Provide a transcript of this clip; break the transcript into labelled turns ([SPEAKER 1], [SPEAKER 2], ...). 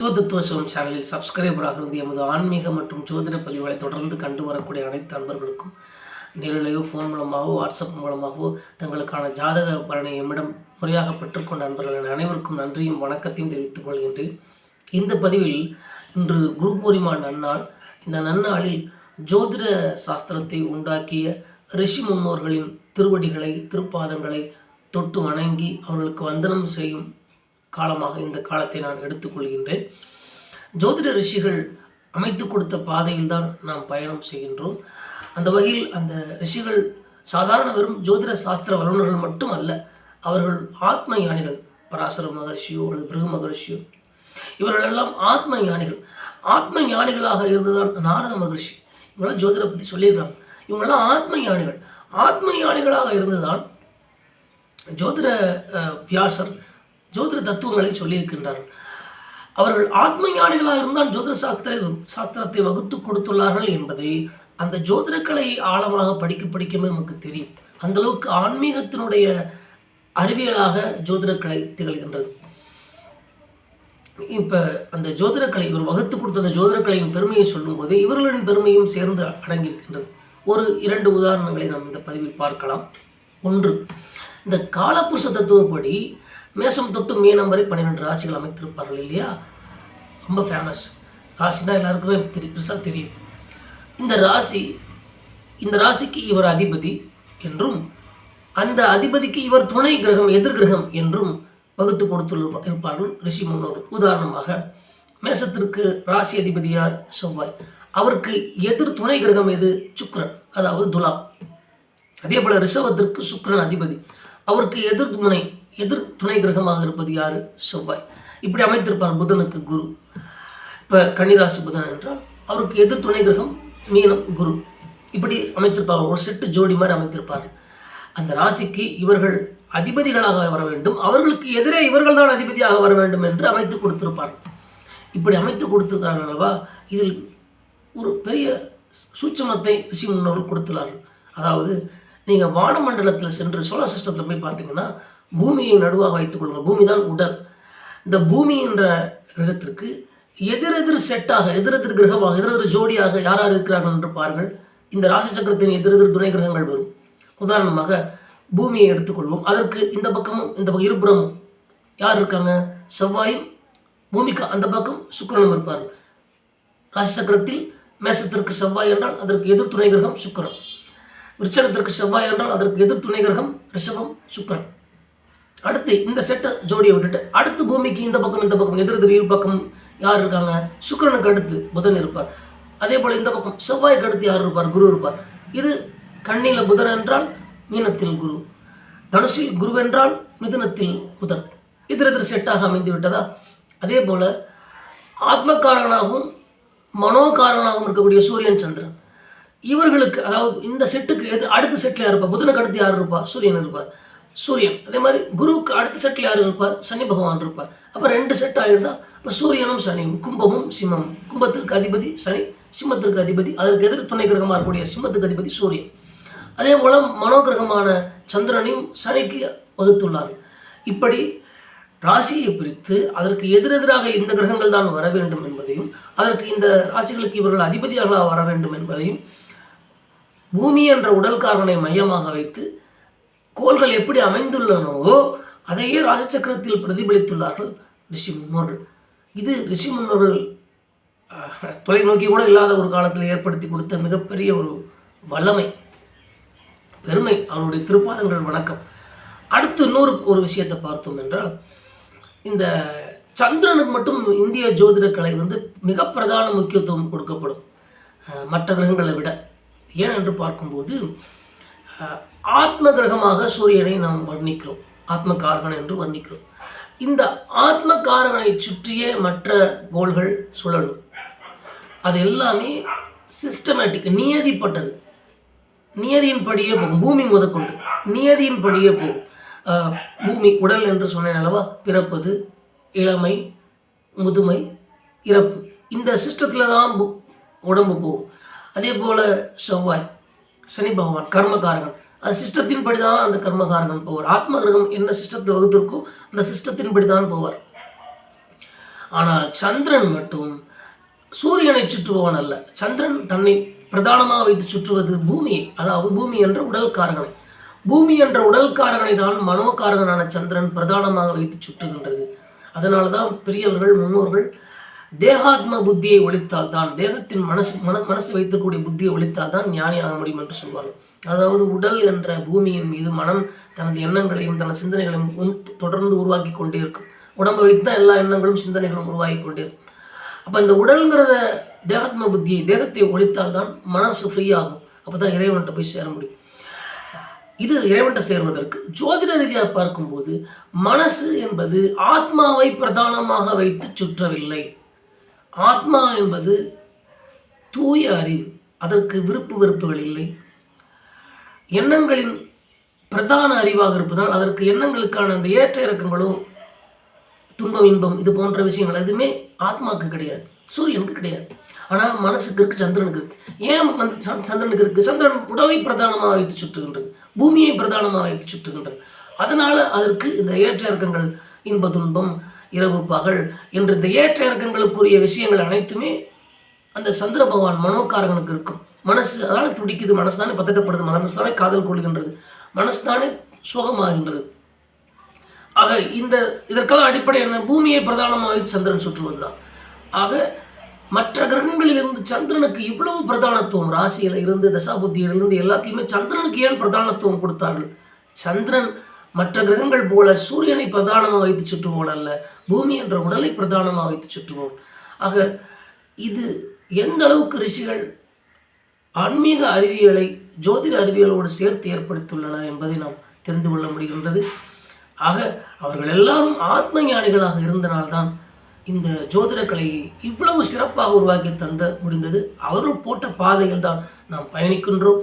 [SPEAKER 1] சிவதத்துவ சேனலில் சப்ஸ்கிரைபராக இருந்து எமது ஆன்மீக மற்றும் ஜோதிட பதிவுகளை தொடர்ந்து கண்டு வரக்கூடிய அனைத்து அன்பர்களுக்கும் நேரிலேயோ ஃபோன் மூலமாகவோ வாட்ஸ்அப் மூலமாகவோ தங்களுக்கான ஜாதக பலனை எம்மிடம் முறையாக பெற்றுக்கொண்ட அன்பர்கள் அனைவருக்கும் நன்றியும் வணக்கத்தையும் தெரிவித்துக் கொள்கின்றேன். இந்த பதிவில் இன்று குரு பூரிமா நன்னாள். இந்த நன்னாளில் ஜோதிட சாஸ்திரத்தை உண்டாக்கிய ரிஷி முன்னோர்களின் திருவடிகளை திருப்பாதங்களை தொட்டு வணங்கி அவர்களுக்கு வந்தனம் செய்யும் காலமாக இந்த காலத்தை நான் எடுத்துக்கொள்கின்றேன். ஜோதிட ரிஷிகள் அமைத்து கொடுத்த பாதையில் தான் நாம் பயணம் செய்கின்றோம். அந்த வகையில் அந்த ரிஷிகள் சாதாரண வெறும் ஜோதிட சாஸ்திர வல்லுநர்கள் மட்டும் அல்ல அவர்கள் ஆத்ம ஞானிகள் பராசர மகர்ஷியோ அல்லது பிருகு மகர்ஷியோ. இவர்களெல்லாம் ஆத்ம ஞானிகள். ஆத்ம ஞானிகளாக இருந்துதான் நாரத மகர்ஷி. இவங்களாம் ஜோதிட பற்றி சொல்லியிருக்காங்க இவங்கெல்லாம் ஆத்ம ஞானிகள். ஆத்ம ஞானிகளாக இருந்துதான் ஜோதிட வியாசர் ஜோதிட தத்துவங்களை சொல்லியிருக்கின்றார்கள். அவர்கள் ஆத்ம ஞானிகளாக இருந்தால் ஜோதிட சாஸ்திர சாஸ்திரத்தை வகுத்து கொடுத்துள்ளார்கள் என்பதை அந்த ஜோதிடக்கலை ஆழமாக படிக்க படிக்கவே நமக்கு தெரியும். அந்தளவுக்கு ஆன்மீகத்தினுடைய அறிவியலாக ஜோதிடக்கலை திகழ்கின்றது. இப்போ அந்த ஜோதிடக்கலை இவர் வகுத்து கொடுத்த அந்த ஜோதிடக்கலையின் பெருமையை சொல்லும்போது இவர்களின் பெருமையும் சேர்ந்து அடங்கியிருக்கின்றது. ஒரு இரண்டு உதாரணங்களை நாம் இந்த பதிவில் பார்க்கலாம். ஒன்று இந்த காலபுருஷ தத்துவப்படி மேசம் தொட்டு மீனம் வரை பன்னிரெண்டு ராசிகள் அமைத்திருப்பார்கள் இல்லையா? ரொம்ப ஃபேமஸ் ராசி தான் எல்லாருக்குமே தெரி பெருசாக தெரியும். இந்த ராசி இந்த ராசிக்கு இவர் அதிபதி என்றும் அந்த அதிபதிக்கு இவர் துணை கிரகம் எதிர் கிரகம் என்றும் வகுத்து கொடுத்துள்ள இருப்பார்கள் ரிஷி முன்னோர் உதாரணமாக மேசத்திற்கு ராசி அதிபதியார் செவ்வாய். அவருக்கு எதிர் துணை கிரகம் எது? சுக்ரன் அதாவது துலாம். அதே போல் ரிஷவத்திற்கு சுக்ரன் அதிபதி. அவருக்கு எதிர் துணை எதிர் துணை கிரகமாக இருப்பது யார்? செவ்வாய். இப்படி அமைத்திருப்பார் புதனுக்கு குரு. இப்போ கன்னிராசி புதன் என்றால் அவருக்கு எதிர் துணை கிரகம் மீனம் குரு. இப்படி அமைத்திருப்பார் ஒரு செட்டு ஜோடி மாதிரி அமைத்திருப்பார். அந்த ராசிக்கு இவர்கள் அதிபதிகளாக வர வேண்டும். அவர்களுக்கு எதிரே இவர்கள் தான் அதிபதியாக வர வேண்டும் என்று அமைத்து கொடுத்திருப்பார். இப்படி அமைத்து கொடுத்திருக்கார்கள் அல்லவா? இதில் ஒரு பெரிய சூட்சமத்தை ரிஷி முன்னோர்கள் கொடுத்துள்ளார்கள். அதாவது நீங்கள் வானமண்டலத்தில் சென்று சோலார் சிஸ்டத்தில் போய் பார்த்தீங்கன்னா பூமியை நடுவாக வைத்துக் கொள்கிற பூமி தான் உடல். இந்த பூமி என்ற கிரகத்திற்கு எதிரெதிர் செட்டாக எதிரெதிர் கிரகமாக எதிரெதிர் ஜோடியாக யார் யார் இருக்கிறார்கள் என்று பாருங்கள். இந்த ராசி சக்கரத்தின் எதிரெதிர் துணை கிரகங்கள் வரும். உதாரணமாக பூமியை எடுத்துக்கொள்வோம். அதற்கு இந்த பக்கமும் இந்த பக்கம் இருபுறமும் யார் இருக்காங்க? செவ்வாயும் பூமிக்கு அந்த பக்கம் சுக்கிரனும் இருப்பார்கள். ராசி சக்கரத்தில் மேசத்திற்கு செவ்வாய் என்றால் அதற்கு எதிர் துணை கிரகம் சுக்கரன். விருச்சகத்திற்கு செவ்வாய் என்றால் அதற்கு எதிர் துணை கிரகம் ரிஷபம் சுக்கரன். அடுத்து இந்த செட்டை ஜோடியை விட்டுட்டு அடுத்து பூமிக்கு இந்த பக்கம் இந்த பக்கம் எதிர் எதிர் இரு பக்கம் யார் இருக்காங்க? சுக்கிரனுக்கு அடுத்து புதன் இருப்பார். அதே போல் இந்த பக்கம் செவ்வாய்க்கு அடுத்து யார் இருப்பார்? குரு இருப்பார். இது கண்ணில புதன் என்றால் மீனத்தில் குரு. தனுஷில் குரு என்றால் மிதுனத்தில் புதன். எதிர் எதிர் செட்டாக அமைந்து விட்டதா? அதே போல் ஆத்மகாரகனாகவும் மனோகாரகனாகவும் இருக்கக்கூடிய சூரியன் சந்திரன். இவர்களுக்கு அதாவது இந்த செட்டுக்கு எது அடுத்த செட்டில் யார் இருப்பார்? புதனுக்கு அடுத்து யார் இருப்பார்? சூரியன் இருப்பார். சூரியன். அதே மாதிரி குருவுக்கு அடுத்த செட்டில் யார் இருப்பார்? சனி பகவான் இருப்பார். அப்போ ரெண்டு செட் ஆயிருந்தா இப்போ சூரியனும் சனியும் கும்பமும் சிம்மமும். கும்பத்திற்கு அதிபதி சனி சிம்மத்திற்கு அதிபதி அதற்கு எதிர் துணை கிரகமாக இருக்கக்கூடிய சிம்மத்துக்கு அதிபதி சூரியன். அதே போல் மனோகிரகமான சந்திரனையும் சனிக்கு வகுத்துள்ளார் இப்படி ராசியை பிரித்து அதற்கு எதிரெதிராக இந்த கிரகங்கள் தான் வர வேண்டும் என்பதையும் அதற்கு இந்த ராசிகளுக்கு இவர்கள் அதிபதியாக வர வேண்டும் என்பதையும் பூமி என்ற உடல் காரனை மையமாக வைத்து கோள்கள் எப்படி அமைந்துள்ளனவோ அதையே ராஜசக்கரத்தில் பிரதிபலித்துள்ளார்கள் ரிஷி முன்னோர்கள். இது ரிஷி முன்னோர்கள் தொலைநோக்கி கூட இல்லாத ஒரு காலத்தில் ஏற்படுத்தி கொடுத்த மிகப்பெரிய ஒரு வல்லமை பெருமை அவருடைய திருப்பாதங்கள் வணக்கம். அடுத்து இன்னொரு ஒரு விஷயத்தை பார்த்தோம் என்றால் இந்த சந்திரனுக்கு மட்டும் இந்திய ஜோதிட கலை வந்து மிக பிரதான முக்கியத்துவம் கொடுக்கப்படும் மற்ற கிரகங்களை விட. ஏன் என்று பார்க்கும்போது ஆத்ம கிரகமாக சூரியனை நாம் வர்ணிக்கிறோம். ஆத்ம காரகன் என்று வர்ணிக்கிறோம். இந்த ஆத்ம காரகனை சுற்றியே மற்ற கோள்கள் சுழலும். அது எல்லாமே சிஸ்டமேட்டிக் நியதிப்பட்டது. நியதியின்படியே போகும். பூமி முதற்கொண்டு. நியதியின்படியே போகும். பூமி உடல் என்று சொன்னேன் அல்லவா? பிறப்பது இளமை முதுமை இறப்பு. இந்த சிஸ்டத்தில் தான் உடம்பு போகும். அதே போல் செவ்வாய். சனி பகவான் கர்மகாரகன் அது சிஸ்டத்தின்படி தான் அந்த கர்மகாரகன் போவார். ஆத்ம கிரகம் என்ன சிஸ்டத்தில் வகுத்திருக்கோ அந்த சிஸ்டத்தின்படி தான் போவார். ஆனால் சந்திரன் மட்டும் சூரியனை சுற்றுபவன் அல்ல. சந்திரன் தன்னை பிரதானமாக வைத்து சுற்றுவது பூமியை அதாவது பூமி என்ற உடல் காரகனை பூமி என்ற உடல் காரகனை தான் மனோகாரகனான சந்திரன் பிரதானமாக வைத்து சுற்றுகின்றது. அதனால தான் பெரியவர்கள் முன்னோர்கள் தேகாத்ம புத்தியை ஒழித்தால் தான் தேகத்தின் மனசு மன மனசு வைத்திருக்கக்கூடிய புத்தியை ஒழித்தால் தான் ஞானி ஆக முடியும் என்று சொல்வார்கள். அதாவது உடல் என்ற பூமியின் மீது மனம் தனது எண்ணங்களையும் தனது சிந்தனைகளையும் தொடர்ந்து உருவாக்கி கொண்டே இருக்கும். உடம்பை வைத்து தான் எல்லா எண்ணங்களும் சிந்தனைகளும் உருவாகி கொண்டே இருக்கும். அப்போ இந்த உடல்ங்கிறத தேகாத்ம புத்தியை தேகத்தை ஒழித்தால் தான் மனசு ஃப்ரீ ஆகும். அப்போ தான் இறைவன்கிட்ட போய் சேர முடியும். இது இறைவன்கிட்ட சேர்வதற்கு ஜோதிட ரீதியாக பார்க்கும்போது மனசு என்பது ஆத்மாவை பிரதானமாக வைத்து சுற்றவில்லை. ஆத்மா என்பது தூய அறிவு. அதற்கு விருப்பு வெறுப்புகள் இல்லை. எண்ணங்களின் பிரதான அறிவாக இருப்பதால் அதற்கு எண்ணங்களுக்கான அந்த ஏற்ற இறக்கங்களோ துன்பம் இன்பம் இது போன்ற விஷயங்கள் எதுவுமே ஆத்மாவுக்கு கிடையாது. சூரியனுக்கு கிடையாது. ஆனால் மனசுக்கு இருக்குது சந்திரனுக்கு இருக்குது ஏன் வந்து சந்- சந்திரனுக்கு இருக்குது சந்திரன் உடலை பிரதானமாக வைத்து சுற்றுகின்றது. பூமியை பிரதானமாக வைத்து சுற்றுகின்றது. அதனால் அதற்கு இந்த ஏற்ற இறக்கங்கள் இன்ப துன்பம் இரவு பகல் என்று இந்த ஏற்ற இறக்கங்களுக்குரிய விஷயங்கள் அனைத்துமே அந்த சந்திர பகவான் மனோக்காரகனுக்கு இருக்கும். மனசு அதானே துடிக்குது மனசு தானே பதட்டப்படுது மனசு தானே காதல் கொள்கின்றது மனசு தானே சோகமாகின்றது. ஆக இந்த இதற்கெல்லாம் அடிப்படை என்ன? பூமியை பிரதானமாக வைத்து சந்திரன் சுற்றுவது தான் ஆக மற்ற கிரகங்களிலிருந்து சந்திரனுக்கு இவ்வளவு பிரதானத்துவம் ராசியில் இருந்து தசாபுத்தியிலிருந்து எல்லாத்தையுமே சந்திரனுக்கு ஏன் பிரதானத்துவம் கொடுத்தார்கள்? சந்திரன் மற்ற கிரகங்கள் போல சூரியனை பிரதானமாக வைத்து சுற்றுவோன் அல்ல பூமி என்ற உடலை பிரதானமாக வைத்து சுற்றுவோன் ஆக இது எந்த அளவுக்கு ரிஷிகள் ஆன்மீக அறிவியலை ஜோதிட அறிவியலோடு சேர்த்து ஏற்படுத்தியுள்ளனர் என்பதை நாம் தெரிந்து கொள்ள முடிகின்றது. ஆக அவர்கள் எல்லாரும் ஆத்ம ஞானிகளாக இருந்தனால்தான் இந்த ஜோதிட கலையை இவ்வளவு சிறப்பாக உருவாக்கி தந்த முடிந்தது. அவர்கள் போட்ட பாதையில் தான் நாம் பயணிக்கின்றோம்.